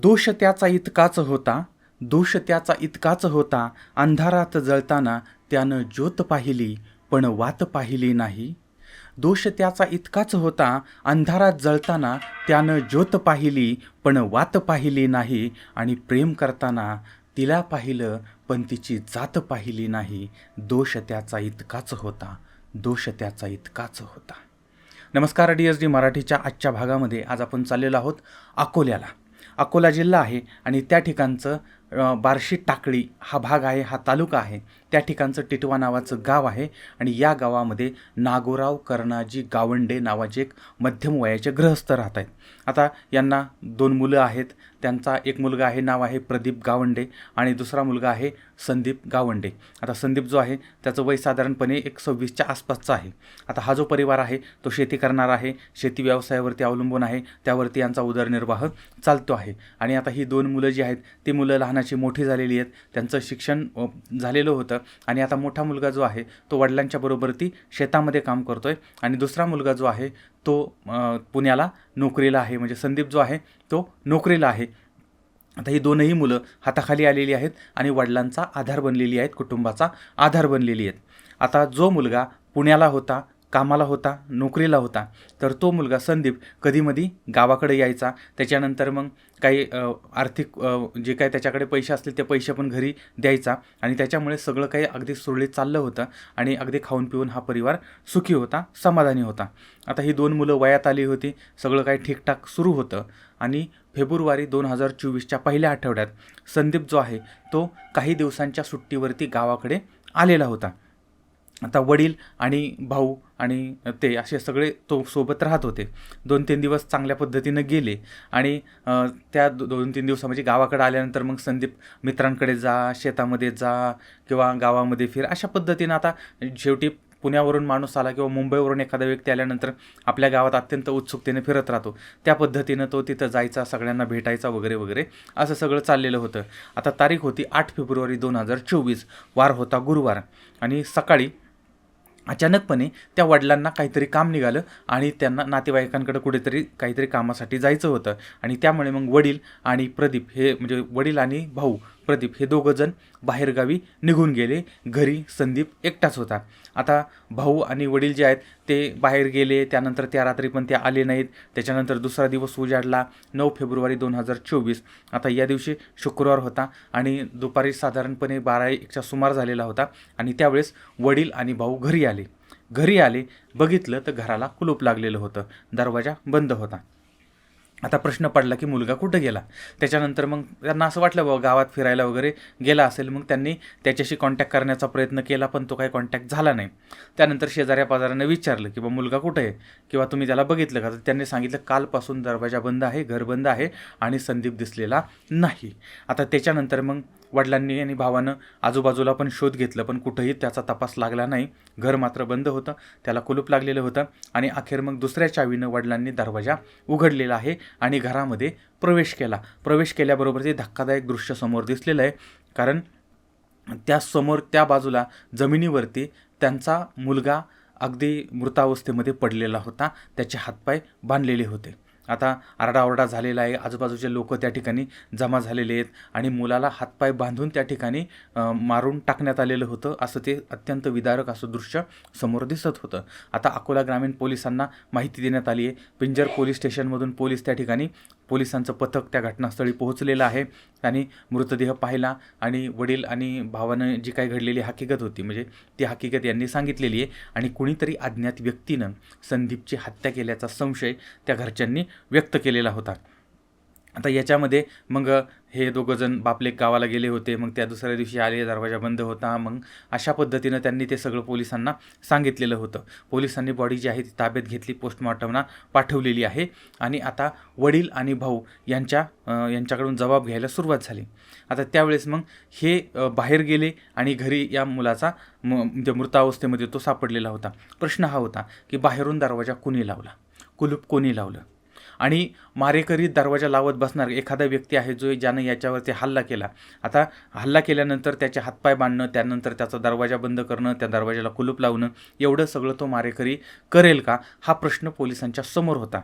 दोष त्याचा इतकाच होता दोष त्याचा इतकाच होता अंधारात जळताना त्यानं ज्योत पाहिली पण वात पाहिली नाही. दोष त्याचा इतकाच होता अंधारात जळताना त्यानं ज्योत पाहिली पण वात पाहिली नाही आणि प्रेम करताना तिला पाहिलं पण तिची जात पाहिली नाही. दोष त्याचा इतकाच होता दोष त्याचा इतकाच होता. नमस्कार डी एस डी मराठीच्या आजच्या भागामध्ये आज आपण चाललेलो आहोत अकोल्याला. अकोला जिल्हा आहे आणि त्या ठिकाणचं बार्शी टाकळी हा भाग आहे हा तालुका आहे. त्या ठिकाणचं टिटवा नावाचं गाव आहे आणि या गावामध्ये नागोराव कर्णाजी गावंडे नावाचे एक मध्यम वयाचे गृहस्थ राहत आहेत आता यांना दोन मुलं आहेत. त्यांचा एक मुलगा आहे नाव आहे प्रदीप गावंडे आणि दुसरा मुलगा आहे संदीप गावंडे. आता संदीप जो आहे त्याचं वय साधारणपणे एक सव्वीसच्या आसपासचा आहे. आता हा जो परिवार आहे तो शेती करणार आहे शेती व्यवसायावरती अवलंबून आहे त्यावरती यांचा उदरनिर्वाह चालतो आहे. आणि आता ही दोन मुलं जी आहेत ती मुलं लहान लहानाची मोठी झालेली आहेत. त्यांचं शिक्षण झालेलं होतं. आणि आता मोठा मुलगा जो आहे तो वडिलांच्या बरोबर ती शेतामध्ये काम करतो आहे आणि दुसरा मुलगा जो आहे तो पुण्याला नोकरीला आहे. म्हणजे संदीप जो आहे तो नोकरीला आहे. आता ही दोनही मुलं हाताखाली आलेली आहेत आणि वडिलांचा आधार बनलेली आहेत कुटुंबाचा आधार बनलेली आहेत. आता जो मुलगा पुण्याला होता कामाला होता नोकरीला होता. तर तो मुलगा संदीप कधीमधी गावाकडे यायचा. त्याच्यानंतर मग काही आर्थिक जे काही त्याच्याकडे पैसे असतील ते पैसे पण घरी द्यायचा. आणि त्याच्यामुळे सगळं काही अगदी सुरळीत चाललं होतं. आणि अगदी खाऊन पिऊन हा परिवार सुखी होता समाधानी होता. आता ही दोन मुलं वयात आली होती. सगळं काही ठीकठाक सुरू होतं. आणि फेब्रुवारी दोन हजार चोवीसच्या पहिल्या आठवड्यात संदीप जो आहे तो काही दिवसांच्या सुट्टीवरती गावाकडे आलेला होता. आता वडील आणि भाऊ आणि ते असे सगळे तो सोबत राहत होते. दोन तीन दिवस चांगल्या पद्धतीनं गेले आणि त्या दो दोन तीन दिवसा म्हणजे गावाकडे आल्यानंतर मग संदीप मित्रांकडे जा शेतामध्ये जा किंवा गावामध्ये फिर अशा पद्धतीनं आता शेवटी पुण्यावरून माणूस आला किंवा मुंबईवरून एखादा व्यक्ती आल्यानंतर आपल्या गावात अत्यंत उत्सुकतेने फिरत राहतो. त्या पद्धतीनं तो तिथं जायचा सगळ्यांना भेटायचा वगैरे वगैरे असं सगळं चाललेलं होतं. आता तारीख होती आठ फेब्रुवारी दोन हजार चोवीस. वार होता गुरुवार आणि सकाळी अचानकपणे त्या वडिलांना काहीतरी काम निघालं आणि त्यांना नातेवाईकांकडे कुठेतरी काहीतरी कामासाठी जायचं होतं. आणि त्यामुळे मग वडील आणि प्रदीप हे म्हणजे वडील आणि भाऊ प्रदीप हे दोघं जण बाहेरगावी निघून गेले. घरी संदीप एकटाच होता. आता भाऊ आणि वडील जे आहेत ते बाहेर गेले. त्यानंतर त्या रात्री पण ते आले नाहीत. त्याच्यानंतर दुसरा दिवस उजाडला. नऊ फेब्रुवारी दोन हजार चोवीस. आता या दिवशी शुक्रवार होता आणि दुपारी साधारणपणे बारा एकच्या सुमार झालेला होता आणि त्यावेळेस वडील आणि भाऊ घरी आले. घरी आले. बघितलं तर घराला कुलूप लागलेलं होतं. दरवाजा बंद होता. आता प्रश्न पडला की मुलगा कुठं गेला? त्याच्यानंतर मग त्यांना असं वाटलं बाबा गावात फिरायला वगैरे गेला असेल. मग त्यांनी त्याच्याशी कॉन्टॅक्ट करण्याचा प्रयत्न केला पण तो काही कॉन्टॅक्ट झाला नाही. त्यानंतर शेजाऱ्या पाजाऱ्यानं विचारलं की बा मुलगा कुठं आहे? किंवा तुम्ही त्याला बघितलं का? तर त्यांनी सांगितलं कालपासून दरवाजा बंद आहे घर बंद आहे आणि संदीप दिसलेला नाही. आता त्याच्यानंतर मग वडिलांनी आणि भावानं आजूबाजूला पण शोध घेतलं पण कुठंही त्याचा तपास लागला नाही. घर मात्र बंद होतं त्याला कुलूप लागलेलं होतं आणि अखेर मग दुसऱ्या चावीनं वडिलांनी दरवाजा उघडलेला आहे आणि घरामध्ये प्रवेश केला. प्रवेश केल्याबरोबर ते धक्कादायक दृश्य समोर दिसलेलं आहे कारण त्यासमोर त्या बाजूला जमिनीवरती त्यांचा मुलगा अगदी मृतावस्थेमध्ये पडलेला होता. त्याचे हातपाय बांधलेले होते. आता आरडाओरडा झालेला आहे. आजूबाजूचे लोक त्या ठिकाणी जमा झालेले आहेत आणि मुलाला हातपाय बांधून त्या ठिकाणी मारून टाकण्यात आलेलं होतं. असं ते अत्यंत विदारक असं दृश्य समोर दिसत होतं. आता अकोला ग्रामीण पोलिसांना माहिती देण्यात आली आहे. पिंजर पोलीस स्टेशनमधून पोलीस त्या ठिकाणी पोलिसांचं पथक त्या घटनास्थळी पोहोचलेलं आहे. आणि मृतदेह पाहिला आणि वडील आणि भावानं जी काही घडलेली हकीकत होती म्हणजे ती हकीकत यांनी सांगितलेली आहे आणि कुणीतरी अज्ञात व्यक्तीनं संदीपची हत्या केल्याचा संशय त्या घरच्यांनी व्यक्त केलेला होता. आता याच्यामध्ये मग हे दोघं जण बापलेक गावाला गेले होते मग त्या दुसऱ्या दिवशी आले दरवाजा बंद होता मग अशा पद्धतीनं त्यांनी ते सगळं पोलिसांना सांगितलेलं होतं. पोलिसांनी बॉडी जी आहे ती ताब्यात घेतली पोस्टमॉर्टमला पाठवलेली आहे आणि आता वडील आणि भाऊ यांच्या यांच्याकडून जबाब घ्यायला सुरुवात झाली. आता त्यावेळेस मग हे बाहेर गेले आणि घरी या मुलाचा म म्हणजे मृतावस्थेमध्ये तो सापडलेला होता. प्रश्न हा होता की बाहेरून दरवाजा कोणी लावला? कुलूप कोणी लावलं? आणि मारेकरी दरवाजा लावत बसणार एखादा व्यक्ती आहे जो ज्यानं याच्यावरती हल्ला केला. आता हल्ला केल्यानंतर त्याचे हातपाय बांधणं त्यानंतर त्याचा दरवाजा बंद करणं त्या दरवाजाला कुलूप लावणं एवढं सगळं तो मारेकरी करेल का? हा प्रश्न पोलिसांच्या समोर होता.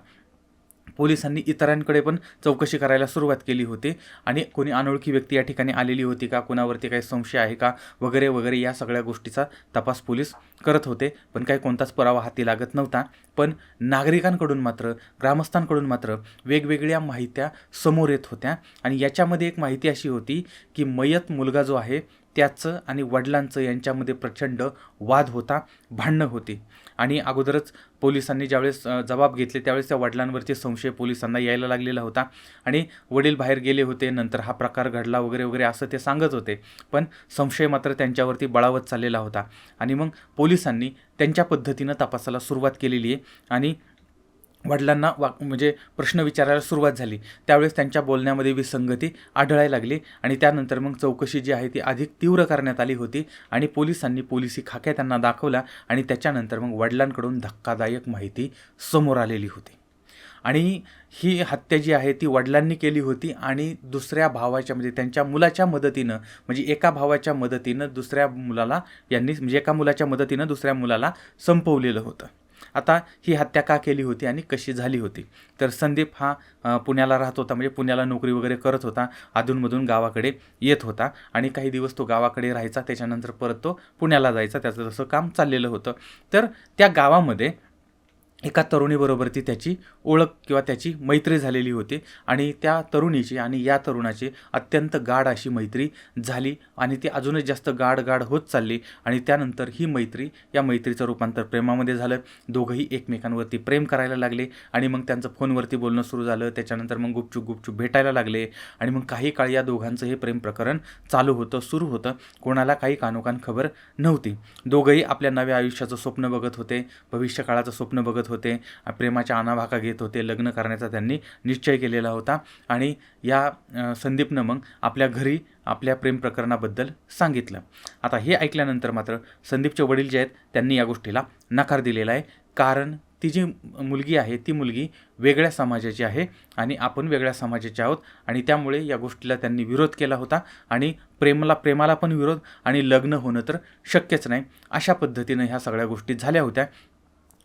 पोलिसांनी इतरांकडे पण चौकशी करायला सुरुवात केली होती. आणि कोणी अनोळखी व्यक्ती या ठिकाणी आलेली होती का? कोणावरती काही संशय आहे का? वगैरे वगैरे या सगळ्या गोष्टीचा तपास पोलीस करत होते. पण काही कोणताच पुरावा हाती लागत नव्हता. पण नागरिकांकडून मात्र ग्रामस्थांकडून मात्र वेगवेगळ्या माहित्या समोर येत होत्या. आणि याच्यामध्ये एक माहिती अशी होती की मयत मुलगा जो आहे त्याचं आणि वडिलांचं यांच्यामध्ये प्रचंड वाद होता भांडणं होती. आणि अगोदरच पोलिसांनी ज्यावेळेस जबाब घेतले त्यावेळेस त्या वडिलांवरती संशय पोलिसांना यायला लागलेला होता. आणि वडील बाहेर गेले होते नंतर हा प्रकार घडला वगैरे वगैरे असं ते सांगत होते. पण संशय मात्र त्यांच्यावरती बळावत चाललेला होता. आणि मग पोलिसांनी त्यांच्या पद्धतीनं तपासाला सुरुवात केलेली आहे. आणि वडिलांना वा म्हणजे प्रश्न विचारायला सुरुवात झाली. त्यावेळेस त्यांच्या बोलण्यामध्ये विसंगती आढळायला लागली आणि त्यानंतर मग चौकशी जी आहे ती अधिक तीव्र करण्यात आली होती आणि पोलिसांनी पोलिसी खाक्या त्यांना दाखवला आणि त्याच्यानंतर मग वडिलांकडून धक्कादायक माहिती समोर आलेली होती. आणि ही हत्या जी आहे ती वडिलांनी केली होती आणि दुसऱ्या भावाच्या म्हणजे त्यांच्या मुलाच्या मदतीनं म्हणजे एका भावाच्या मदतीनं दुसऱ्या मुलाला यांनी म्हणजे एका मुलाच्या मदतीनं दुसऱ्या मुलाला संपवलेलं होतं. आता ही हत्या का केली होती आणि कशी झाली होती? तर संदीप हा पुण्याला राहत होता म्हणजे पुण्याला नोकरी वगैरे करत होता अधूनमधून गावाकडे येत होता आणि काही दिवस तो गावाकडे राहायचा त्याच्यानंतर परत तो पुण्याला जायचा त्याचं तसं काम चाललेलं होतं. तर त्या गावामध्ये एका तरुणीबरोबर ती त्याची ओळख किंवा त्याची मैत्री झालेली होती आणि त्या तरुणीची आणि या तरुणाची अत्यंत गाढ अशी मैत्री झाली आणि ती अजूनच जास्त गाढ गाढ होत चालली आणि त्यानंतर ही मैत्री या मैत्रीचं रूपांतर प्रेमामध्ये झालं. दोघंही एकमेकांवरती प्रेम करायला लागले आणि मग त्यांचं फोनवरती बोलणं सुरू झालं. त्याच्यानंतर मग गुपचूप गुपचूप भेटायला लागले आणि मग काही काळ या दोघांचं हे प्रेम प्रकरण चालू होतं सुरू होतं. कोणाला काही कानोकान खबर नव्हती. दोघंही आपल्या नव्या आयुष्याचं स्वप्न बघत होते. भविष्यकाळाचं स्वप्न बघत होते. प्रेमाच्या अनाभाका घेत होते लग्न करण्याचा त्यांनी निश्चय केलेला होता. आणि या संदीपनं मग आपल्या घरी आपल्या प्रेम प्रकरणाबद्दल सांगितलं. आता हे ऐकल्यानंतर मात्र संदीपचे वडील जे आहेत त्यांनी या गोष्टीला नकार दिलेला आहे. कारण ती जी मुलगी आहे ती मुलगी वेगळ्या समाजाची आहे आणि आपण वेगळ्या समाजाचे आहोत आणि त्यामुळे या गोष्टीला त्यांनी विरोध केला होता आणि प्रेमाला प्रेमाला पण विरोध आणि लग्न होणं तर शक्यच नाही. अशा पद्धतीनं ह्या सगळ्या गोष्टी झाल्या होत्या.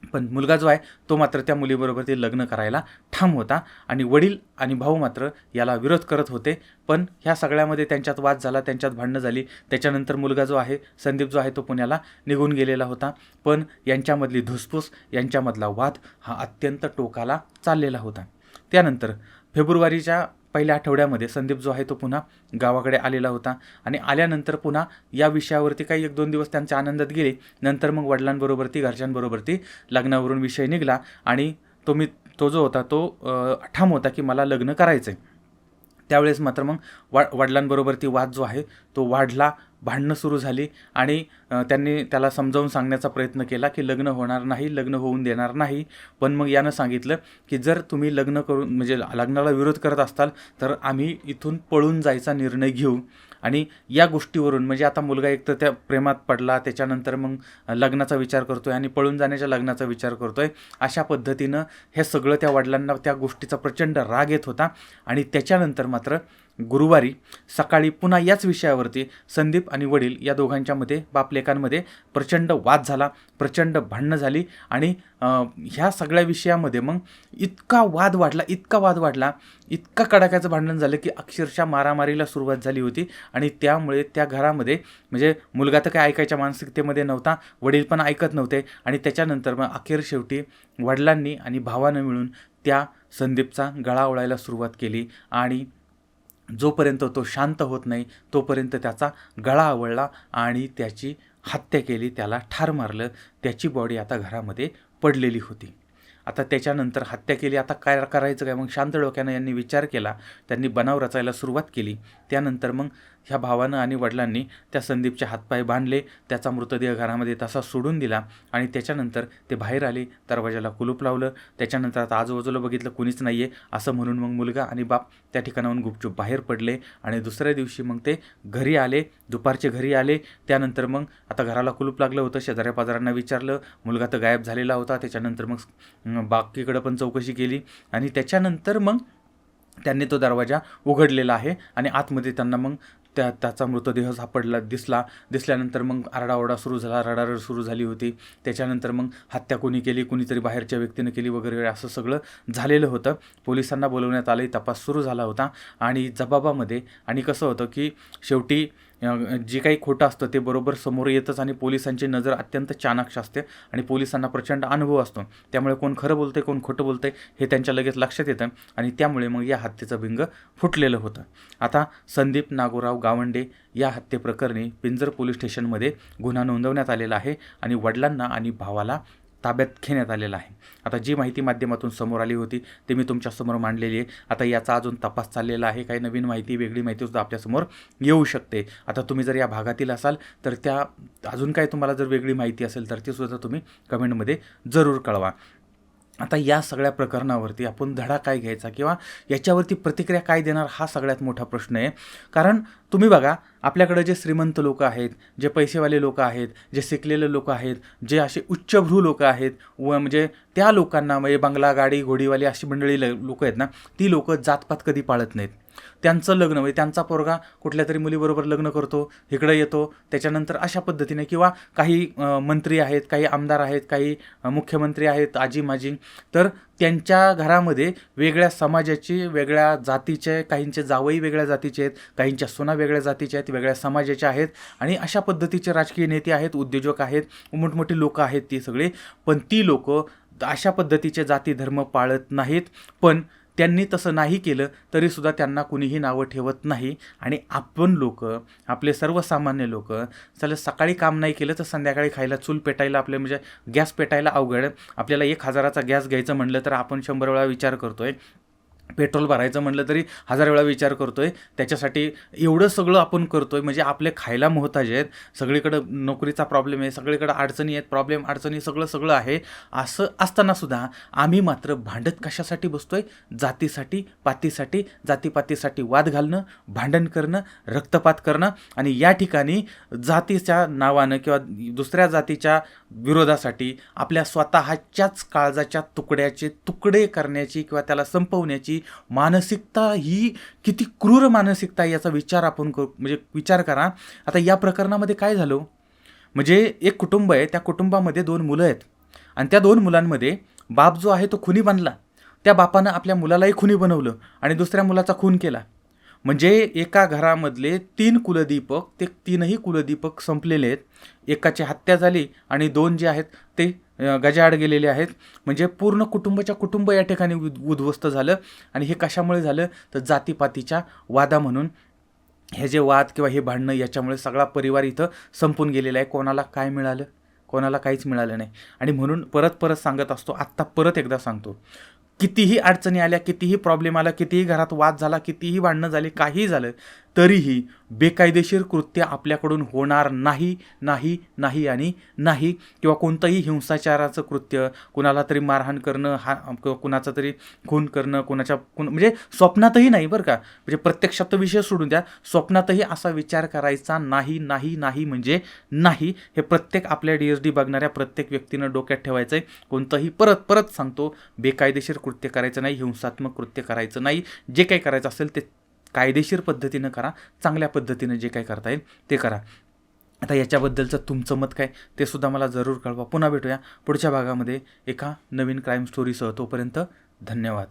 पण मुलगा जो आहे तो मात्र त्या मुलीबरोबर ते लग्न करायला ठाम होता आणि वडील आणि भाऊ मात्र याला विरोध करत होते. पण ह्या सगळ्यामध्ये त्यांच्यात वाद झाला त्यांच्यात भांडणं झाली. त्याच्यानंतर मुलगा जो आहे संदीप जो आहे तो पुण्याला निघून गेलेला होता. पण यांच्यामधली धुसफूस यांच्यामधला वाद हा अत्यंत टोकाला चाललेला होता. त्यानंतर फेब्रुवारीच्या पहिल्या आठवड्यामध्ये संदीप जो आहे तो पुन्हा गावाकडे आलेला होता. आणि आल्यानंतर पुन्हा या विषयावरती काही एक दोन दिवस त्यांच्या आनंदात गेले. नंतर मग वडिलांबरोबर ती घरच्यांबरोबर ती लग्नावरून विषय निघाला. आणि तो मी तो जो होता तो ठाम होता की मला लग्न करायचं आहे त्यावेळेस मात्र मग वा वडिलांबरोबर ती वाद जो आहे तो वाढला. भांडणं सुरू झाली आणि त्यांनी त्याला समजावून सांगण्याचा प्रयत्न केला की लग्न होणार नाही लग्न होऊन देणार नाही. पण मग यानं सांगितलं की जर तुम्ही लग्न करून म्हणजे लग्नाला विरोध करत असताल तर आम्ही इथून पळून जायचा निर्णय घेऊ. आणि या गोष्टीवरून म्हणजे आता मुलगा एक तर त्या प्रेमात पडला त्याच्यानंतर मग लग्नाचा विचार करतोय आणि पळून जाण्याच्या लग्नाचा विचार करतोय. अशा पद्धतीनं हे सगळं त्या वडिलांना त्या गोष्टीचा प्रचंड राग येत होता आणि त्याच्यानंतर मात्र गुरुवारी सकाळी पुन्हा याच विषयावरती संदीप आणि वडील या दोघांच्यामध्ये बापलेकांमध्ये प्रचंड वाद झाला प्रचंड भांडणं झाली आणि ह्या सगळ्या विषयामध्ये मग इतका वाद वाढला इतका वाद वाढला इतका कडाक्याचं भांडण झालं की अक्षरशः मारामारीला सुरुवात झाली होती आणि त्यामुळे त्या घरामध्ये म्हणजे मुलगा तर काय ऐकायच्या मानसिकतेमध्ये नव्हता वडील पण ऐकत नव्हते आणि त्याच्यानंतर मग अखेर शेवटी वडिलांनी आणि भावानं मिळून त्या संदीपचा गळा ओळायला सुरुवात केली आणि जोपर्यंत तो शांत होत नाही तोपर्यंत त्याचा गळा आवळला आणि त्याची हत्या केली त्याला ठार मारलं त्याची बॉडी आता घरामध्ये पडलेली होती. आता त्याच्यानंतर हत्या केली आता काय करायचं काय? मग शांत डोक्यानं यांनी विचार केला त्यांनी बनाव रचायला सुरुवात केली. त्यानंतर मग ह्या भावानं आणि वडिलांनी त्या संदीपचे हातपाय बांधले त्याचा मृतदेह घरामध्ये तसा सोडून दिला आणि त्याच्यानंतर ते बाहेर आले दरवाजाला कुलूप लावलं. त्याच्यानंतर आता आजूबाजूला बघितलं कुणीच नाही आहे असं म्हणून मग मुलगा आणि बाप त्या ठिकाणाहून गुपचूप बाहेर पडले आणि दुसऱ्या दिवशी मग ते घरी आले दुपारचे घरी आले. त्यानंतर मग आता घराला कुलूप लागलं होतं शेजाऱ्या पाजारांना विचारलं. मुलगा तर गायब झालेला होता त्याच्यानंतर मग बाकीकडं पण चौकशी केली आणि त्याच्यानंतर मग त्यांनी तो दरवाजा उघडलेला आहे आणि आतमध्ये त्यांना मग त्या त्याचा मृतदेह सापडला दिसला. दिसल्यानंतर मग आरडाओरडा सुरू झाला. रडारड सुरू झाली होती. त्याच्यानंतर मग हत्या कोणी केली कुणीतरी बाहेरच्या व्यक्तीनं केली वगैरे असं सगळं झालेलं होतं. पोलिसांना बोलवण्यात आलं तपास सुरू झाला होता. आणि जबाबामध्ये आणि कसं होतं की शेवटी जे काही खोटं असतं ते बरोबर समोर येतच आणि पोलिसांची नजर अत्यंत चाणाक्ष असते आणि पोलिसांना प्रचंड अनुभव असतो. त्यामुळे कोण खरं बोलतंय कोण खोटं बोलतंय हे त्यांच्या लगेच लक्षात येतं आणि त्यामुळे मग या हत्येचं भिंग फुटलेलं होतं. आता संदीप नागोराव गावंडे या हत्येप्रकरणी पिंजर पोलीस स्टेशनमध्ये गुन्हा नोंदवण्यात आलेला आहे आणि वडिलांना आणि भावाला ताब्यात घेण्यात आलेला आहे. आता जी माहिती माध्यमातून समोर आली होती ते मी तुमच्यासमोर मांडलेली आहे. आता याचा अजून तपास चाललेला आहे. काही नवीन माहिती वेगळी माहितीसुद्धा आपल्यासमोर येऊ शकते. आता तुम्ही जर या भागातील असाल तर त्या अजून काय तुम्हाला जर वेगळी माहिती असेल तर ती सुद्धा तुम्ही कमेंटमध्ये जरूर कळवा. आता या सगळ्या प्रकरणावरती आपण धडा काय घ्यायचा किंवा याच्यावरती प्रतिक्रिया काय देणार हा सगळ्यात मोठा प्रश्न आहे. कारण तुम्ही बघा आपल्याकडे जे श्रीमंत लोक आहेत जे पैसेवाले लोक आहेत जे शिकलेले लोक आहेत जे असे उच्चभ्रू लोक आहेत व म्हणजे त्या लोकांना म्हणजे बंगला गाडी घोडीवाली अशी मंडळी लोक आहेत ना ती लोक जातपात कधी पाळत नाहीत. त्यांचं लग्न म्हणजे त्यांचा पोरगा कुठल्या तरी मुलीबरोबर लग्न करतो इकडं येतो त्याच्यानंतर अशा पद्धतीने किंवा काही मंत्री आहेत काही आमदार आहेत काही मुख्यमंत्री आहेत आजी माजी तर त्यांच्या घरामध्ये वेगळ्या समाजाची वेगळ्या जातीचे काहींचे जावई वेगळ्या जातीचे आहेत काहींच्या सुना वेगळ्या जातीचे आहेत वेगळ्या समाजाच्या आहेत आणि अशा पद्धतीचे राजकीय नेते आहेत उद्योजक आहेत मोठमोठी लोकं आहेत ती सगळी पण ती लोक अशा पद्धतीचे जाती धर्म पाळत नाहीत पण त्यांनी तसं नाही केलं तरीसुद्धा त्यांना कुणीही नावं ठेवत नाही. आणि आपण लोक आपले सर्वसामान्य लोक चला सकाळी काम नाही केलं तर संध्याकाळी खायला चूल पेटायला आपले म्हणजे गॅस पेटायला अवघड आपल्याला एक हजाराचा गॅस घ्यायचं म्हणलं तर आपण शंभर वेळा विचार करतो आहे पेट्रोल भरायचं म्हणलं तरी हजार वेळा विचार करतो आहे त्याच्यासाठी एवढं सगळं आपण करतो आहे म्हणजे आपले खायला मोहताज आहेत. सगळीकडं नोकरीचा प्रॉब्लेम आहे. सगळीकडं अडचणी आहेत. प्रॉब्लेम अडचणी सगळं सगळं आहे. असं असतानासुद्धा आम्ही मात्र भांडत कशासाठी बसतो आहे जातीसाठी पातीसाठी जातीपातीसाठी वाद घालणं भांडण करणं रक्तपात करणं आणि या ठिकाणी जातीच्या नावानं किंवा दुसऱ्या जातीच्या विरोधासाठी आपल्या स्वतःच्याच काळजाच्या तुकड्याचे तुकडे करण्याची किंवा त्याला संपवण्याची मानसिकता ही किती क्रूर मानसिकता आहे याचा विचार आपण करू म्हणजे विचार करा. आता या प्रकरणामध्ये काय झालं? म्हणजे एक कुटुंब आहे त्या कुटुंबामध्ये दोन मुलं आहेत. आणि त्या दोन मुलांमध्ये बाप जो आहे तो खुनी बनला. त्या बापानं आपल्या मुलालाही खुनी बनवलं आणि दुसऱ्या मुलाचा खून केला. म्हणजे एका घरामधले तीन कुलदीपक ते तीनही कुलदीपक संपलेले आहेत. एकाची हत्या झाली आणि दोन जे आहेत ते गजाआड गेलेले आहेत. म्हणजे पूर्ण कुटुंबाच्या कुटुंब या ठिकाणी उद उद्ध्वस्त झालं. आणि हे कशामुळे झालं? तर जातीपातीच्या वादा म्हणून. हे जे वाद किंवा हे भांडणं याच्यामुळे सगळा परिवार इथं संपून गेलेला आहे. कोणाला काय मिळालं? कोणाला काहीच मिळालं नाही. आणि म्हणून परत परत सांगत असतो. आत्ता परत एकदा सांगतो. कितीही अडचणी आल्या कितीही प्रॉब्लेम आला कितीही घरात वाद झाला कितीही भांडणं झाली काहीही झालं तरीही बेकायदेशीर कृत्य आपल्याकडून होणार नाही नाही नाही आणि नाही किंवा कोणतंही हिंसाचाराचं कृत्य कुणाला तरी मारहाण करणं हा कुणाचा तरी खून करणं कुणाच्या कुण म्हणजे स्वप्नातही नाही बरं का. म्हणजे प्रत्यक्षात विषय सोडून द्या स्वप्नातही असा विचार करायचा नाही नाही नाही म्हणजे नाही. हे प्रत्येक आपल्या डी एस डी बघणाऱ्या प्रत्येक व्यक्तीनं डोक्यात ठेवायचं आहे कोणतंही परत परत सांगतो बेकायदेशीर कृत्य करायचं नाही हिंसात्मक कृत्य करायचं नाही. जे काही करायचं असेल ते कायदेशीर पद्धतीनं करा चांगल्या पद्धतीनं जे काही करता येईल ते करा. आता याच्याबद्दलचं तुमचं मत काय? ते सुद्धा मला जरूर कळवा. पुन्हा भेटूया पुढच्या भागामध्ये एका नवीन क्राईम स्टोरीसह तोपर्यंत धन्यवाद.